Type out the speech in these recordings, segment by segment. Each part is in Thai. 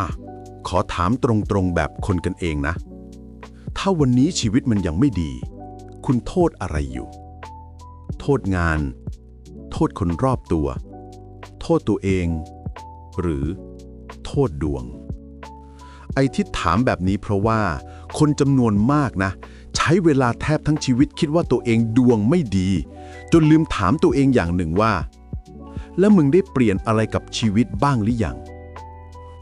อะ ขอถามตรงๆแบบคนกันเองนะ ถ้าวันนี้ชีวิตมันยังไม่ดี คุณโทษอะไรอยู่ โทษงาน โทษคนรอบตัว โทษตัวเอง หรือ โทษดวง ไอ้ที่ถามแบบนี้เพราะว่า คนจำนวนมากนะ ใช้เวลาแทบทั้งชีวิตคิดว่าตัวเองดวงไม่ดี จนลืมถามตัวเองอย่างหนึ่งว่า แล้วมึงได้เปลี่ยนอะไรกับชีวิตบ้างหรือยัง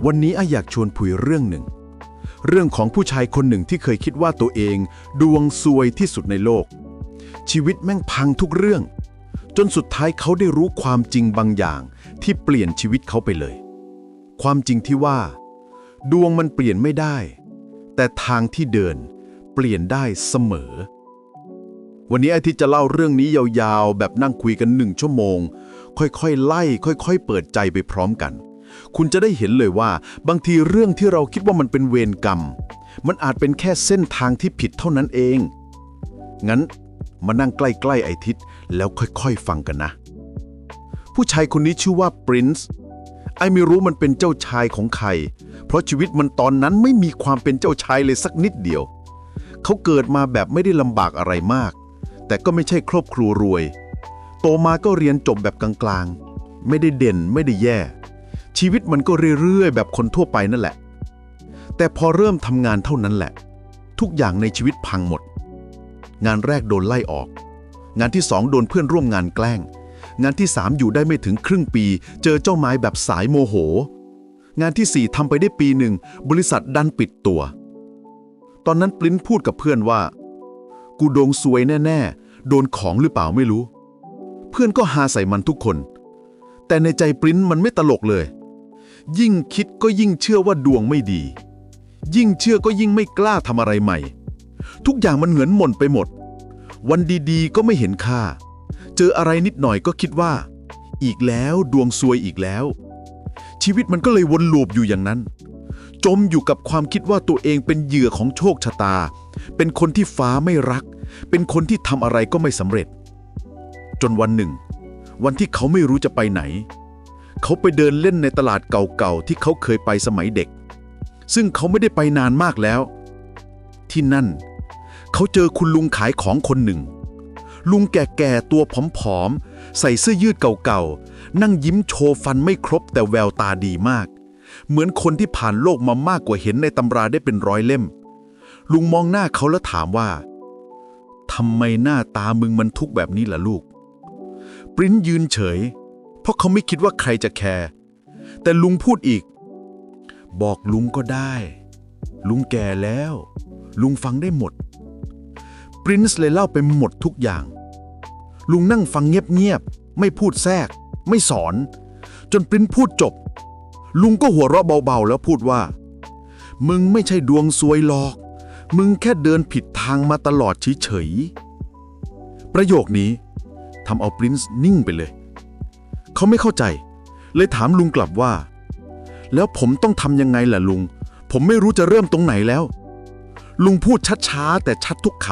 วันนี้อาอยากชวนคุยเรื่องหนึ่ง เรื่องของผู้ชายคนหนึ่งที่เคยคิดว่าตัวเอง ดวงซวยที่สุดในโลก ชีวิตแม่งพังทุกเรื่อง จนสุดท้ายเขาได้รู้ความจริงบางอย่าง ที่เปลี่ยนชีวิตเขาไปเลย ความจริงที่ว่า ดวงมันเปลี่ยนไม่ได้ แต่ทางที่เดิน เปลี่ยนได้เสมอ วันนี้ไอทิตย์จะเล่าเรื่องนี้ยาวๆ แบบนั่งคุยกันหนึ่งชั่วโมง ค่อยๆไล่ ค่อย ๆ เปิดใจไปพร้อมกัน คุณจะได้เห็นเลยว่าบางทีเรื่องที่เราคิดว่ามันเป็นเวรกรรม มันอาจเป็นแค่เส้นทางที่ผิดเท่านั้นเอง งั้นมานั่งใกล้ๆไอทิศแล้วค่อยๆฟังกันนะ ผู้ชายคนนี้ชื่อว่าปรินซ์ไอไม่รู้มันเป็นเจ้าชายของใคร เพราะชีวิตมันตอนนั้นไม่มีความเป็นเจ้าชายเลยสักนิดเดียว เขาเกิดมาแบบไม่ได้ลำบากอะไรมาก แต่ก็ไม่ใช่ครอบครัวรวย โตมาก็เรียนจบแบบกลางๆ ไม่ได้เด่นไม่ได้แย่ ชีวิตมันก็เรื่อยๆ แบบคนทั่วไปนั่นแหละ แต่พอเริ่มทำงานเท่านั้นแหละ ทุกอย่างในชีวิตพังหมด งานแรกโดนไล่ออก งานที่สองโดนเพื่อนร่วมงานแกล้ง งานที่สามอยู่ได้ไม่ถึงครึ่งปี เจอเจ้าไม้แบบสายโมโห งานที่สี่ทำไปได้ปีหนึ่ง บริษัทดันปิดตัว ตอนนั้นปลิ้นพูดกับเพื่อนว่า กูโดงซวยแน่ๆ โดนของหรือเปล่าไม่รู้ เพื่อนก็หาใส่มันทุกคน แต่ในใจปริ้นมันไม่ตลกเลย ยิ่งคิดก็ยิ่งเชื่อว่าดวงไม่ดี ยิ่งเชื่อก็ยิ่งไม่กล้าทำอะไรใหม่ ทุกอย่างมันเหมือนหม่นไปหมด วันดีๆ ก็ไม่เห็นค่า เจออะไรนิดหน่อยก็คิดว่า อีกแล้วดวงซวยอีกแล้ว ชีวิตมันก็เลยวนลูปอยู่อย่างนั้น จมอยู่กับความคิดว่าตัวเองเป็นเหยื่อของโชคชะตา เป็นคนที่ฟ้าไม่รัก เป็นคนที่ทำอะไรก็ไม่สำเร็จ จนวันหนึ่ง วันที่เขาไม่รู้จะไปไหน เขาไปเดินเล่นในตลาดเก่าๆที่เขาเคยไปสมัยเด็ก ซึ่งเขาไม่ได้ไปนานมากแล้ว ที่นั่น เขาเจอคุณลุงขายของคนหนึ่ง ลุงแก่ๆตัวผอมๆ ใส่เสื้อยืดเก่าๆ นั่งยิ้มโชว์ฟันไม่ครบแต่แววตาดีมาก เหมือนคนที่ผ่านโลกมามากกว่าเห็นในตำราได้เป็นร้อยเล่ม ลุงมองหน้าเขาแล้วถามว่าทำไมหน้าตามึงมันทุกแบบนี้ล่ะลูก ปริ้นยืนเฉย ราะเขาไม่คิดว่าใครจะแคร์ แต่ลุงพูดอีก บอกลุงก็ได้ ลุงแก่แล้ว ลุงฟังได้หมด ปรินซ์เลยเล่าไปหมดทุกอย่าง ลุงนั่งฟังเงียบๆ ไม่พูดแทรก ไม่สอน จนปรินซ์พูดจบ ลุงก็หัวเราะเบาๆ แล้วพูดว่า มึงไม่ใช่ดวงซวยหรอก มึงแค่เดินผิดทางมาตลอดเฉยๆ ประโยคนี้ทำเอาปรินซ์นิ่งไปเลย เขาไม่เข้าใจ เลยถามลุงกลับว่า แล้วผมต้องทำยังไงล่ะลุง ผมไม่รู้จะเริ่มตรงไหนแล้ว ลุงพูดช้าๆแต่ชัดทุกค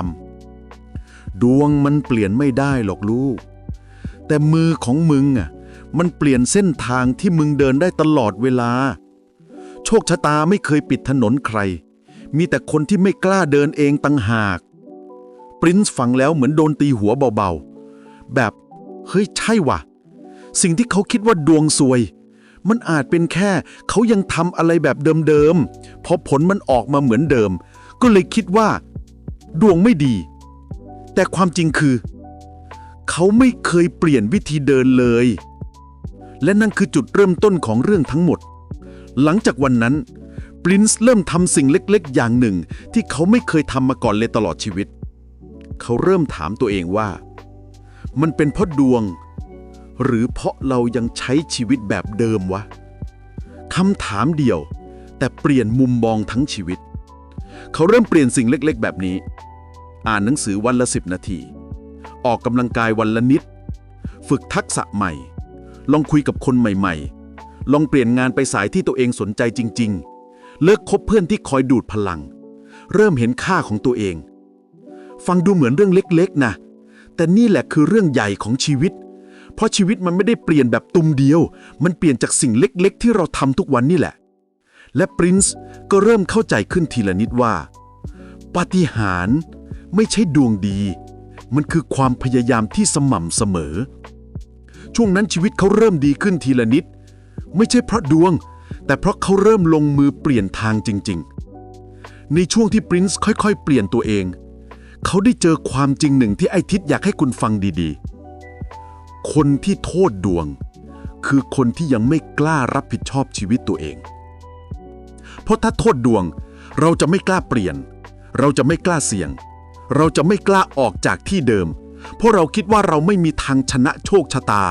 ำดวงมันเปลี่ยนไม่ได้หรอกลูก แต่มือของมึงอะมันเปลี่ยนเส้นทางที่มึงเดินได้ตลอดเวลา โชคชะตาไม่เคยปิดถนนใคร มีแต่คนที่ไม่กล้าเดินเองตั้งหาก ปรินซ์ฟังแล้วเหมือนโดนตีหัวเบาๆ แบบ เฮ้ยใช่ว่ะ สิ่งที่เขาคิดว่าดวงซวย มันอาจเป็นแค่เขายังทำอะไรแบบเดิมๆพอผลมันออกมาเหมือนเดิม ก็เลยคิดว่า ดวงไม่ดี แต่ความจริงคือ เขาไม่เคยเปลี่ยนวิธีเดินเลย และนั่นคือจุดเริ่มต้นของเรื่องทั้งหมด หลังจากวันนั้นปรินซ์เริ่มทำสิ่งเล็กๆ อย่างหนึ่ง ที่เขาไม่เคยทำมาก่อนเลยตลอดชีวิต เขาเริ่มถามตัวเองว่า มันเป็นเพราะดวง หรือเพราะเรายังใช้ชีวิตแบบเดิมวะคำถามเดียว แต่เปลี่ยนมุมมองทั้งชีวิต เขาเริ่มเปลี่ยนสิ่งเล็กๆ แบบนี้ อ่านหนังสือวันละสิบนาที ออกกำลังกายวันละนิด ฝึกทักษะใหม่ ลองคุยกับคนใหม่ๆ ลองเปลี่ยนงานไปสายที่ตัวเองสนใจจริง ๆ เลิกคบเพื่อนที่คอยดูดพลัง เริ่มเห็นค่าของตัวเอง ฟังดูเหมือนเรื่องเล็กๆ นะ แต่นี่แหละคือเรื่องใหญ่ของชีวิต เพราะชีวิตมันไม่ได้เปลี่ยนแบบตุมเดียว มันเปลี่ยนจากสิ่งเล็กๆ ที่เราทำทุกวันนี่แหละ และปรินซ์ก็เริ่มเข้าใจขึ้นทีละนิดว่า ปาฏิหาริย์ไม่ใช่ดวงดี มันคือความพยายามที่สม่ำเสมอ ช่วงนั้นชีวิตเขาเริ่มดีขึ้นทีละนิด ไม่ใช่เพราะดวง แต่เพราะเขาเริ่มลงมือเปลี่ยนทางจริง ๆ ในช่วงที่ปรินซ์ค่อยๆ เปลี่ยนตัวเอง เขาได้เจอความจริงหนึ่งที่ไอทิศอยากให้คุณฟังดีๆ คนที่โทษดวง คือคนที่ยังไม่กล้ารับผิดชอบชีวิตตัวเอง เพราะถ้าโทษดวง เราจะไม่กล้าเปลี่ยน เราจะไม่กล้าเสี่ยง เราจะไม่กล้าออกจากที่เดิม เพราะเราคิดว่าเราไม่มีทางชนะโชคชะตา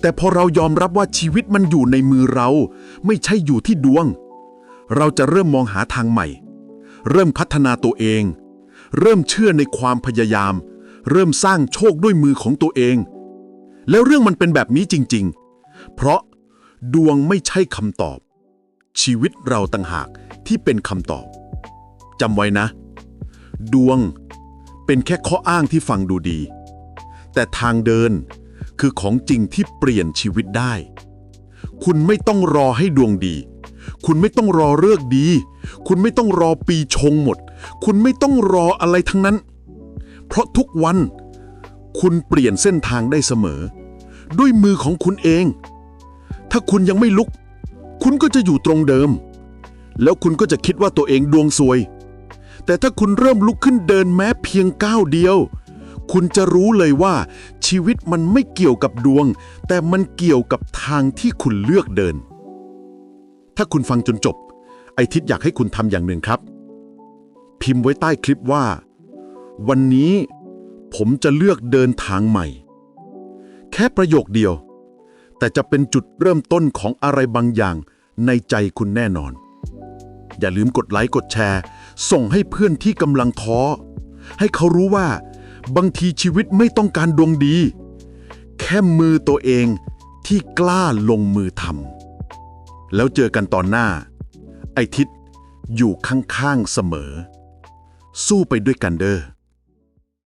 แต่พอเรายอมรับว่าชีวิตมันอยู่ในมือเรา ไม่ใช่อยู่ที่ดวง เราจะเริ่มมองหาทางใหม่ เริ่มพัฒนาตัวเอง เริ่มเชื่อในความพยายาม เริ่มสร้างโชคด้วยมือของตัวเอง แล้วเรื่องมันเป็นแบบนี้จริง ๆ เพราะดวงไม่ใช่คำตอบ ชีวิตเราต่างหากที่เป็นคำตอบจำไว้นะ ดวงเป็นแค่ข้ออ้างที่ฟังดูดี แต่ทางเดินคือของจริงที่เปลี่ยนชีวิตได้ คุณไม่ต้องรอให้ดวงดี คุณไม่ต้องรอเลิกดี คุณไม่ต้องรอปีชงหมด คุณไม่ต้องรออะไรทั้งนั้น เพราะทุกวัน คุณเปลี่ยนเส้นทางได้เสมอ ด้วยมือของคุณเอง ถ้าคุณยังไม่ลุก คุณก็จะอยู่ตรงเดิม แล้วคุณก็จะคิดว่าตัวเองดวงซวย แต่ถ้าคุณเริ่มลุกขึ้นเดินแม้เพียงก้าวเดียว คุณจะรู้เลยว่า ชีวิตมันไม่เกี่ยวกับดวง แต่มันเกี่ยวกับทางที่คุณเลือกเดิน ถ้าคุณฟังจนจบ ไอทิศอยากให้คุณทำอย่างหนึ่งครับ พิมพ์ไว้ใต้คลิปว่า วันนี้ ผมจะเลือกเดินทางใหม่ แค่ประโยคเดียว แต่จะเป็นจุดเริ่มต้นของอะไรบางอย่างในใจคุณแน่นอน อย่าลืมกดไลค์กดแชร์ ส่งให้เพื่อนที่กำลังท้อ ให้เขารู้ว่า บางทีชีวิตไม่ต้องการดวงดี แค่มือตัวเองที่กล้าลงมือทำแล้วเจอกันตอนหน้า ไอทิศอยู่ข้างๆเสมอ สู้ไปด้วยกันเด้อ